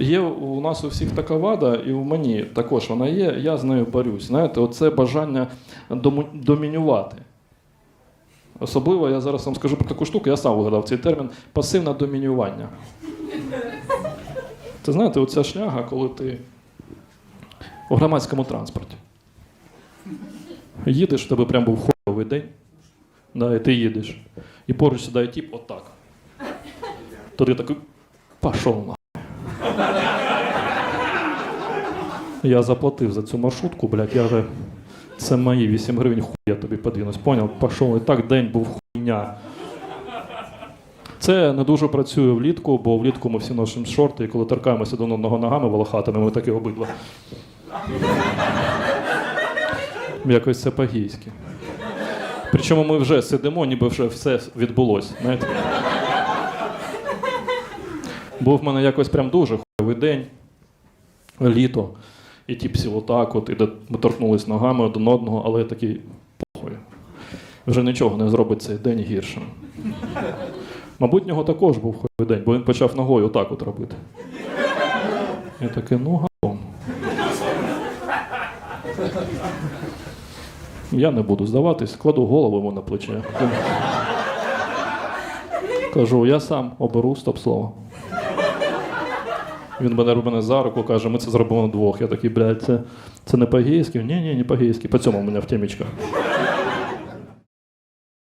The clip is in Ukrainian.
Є у нас у всіх така вада, і у мені також вона є, я з нею борюсь. Знаєте, оце бажання домінювати. Особливо я зараз вам скажу про таку штуку, я сам вигадав цей термін пасивне домінювання. Це знаєте, оця шляга, коли ти у громадському транспорті. Їдеш, в тебе прям був хуйовий день, да, і ти їдеш. І поруч сідає тіп отак. То ти такий пішов на. Я заплатив за цю маршрутку, блядь, я вже. Це мої 8 гривень, хуй я тобі подвинусь, поняв? Пішов. І так день був хуйня. Це не дуже працює влітку, бо влітку ми всі носимо шорти, і коли торкаємося до одного ногами волохатими, ми такі обидва. Якось це по-гійськи. Причому ми вже сидимо, ніби вже все відбулося. Знаєте? Був в мене якось прям дуже хуйовий день, літо, і ті всі отак, от, і ми торкнулись ногами один одного, але такий похуй. Вже нічого не зробить цей день гіршим. Мабуть, в нього також був хуйовий день, бо він почав ногою отак от робити. Я такий, ну гавом. Я не буду здаватись, кладу голову йому на плече. Кажу, я сам оберу стоп-слово. Він мене мене за руку каже, ми це зробимо двох. Я такий, блядь, це, це не по-гейськи? Ні, ні, не по-гейськи. По цьому у мене в темічках.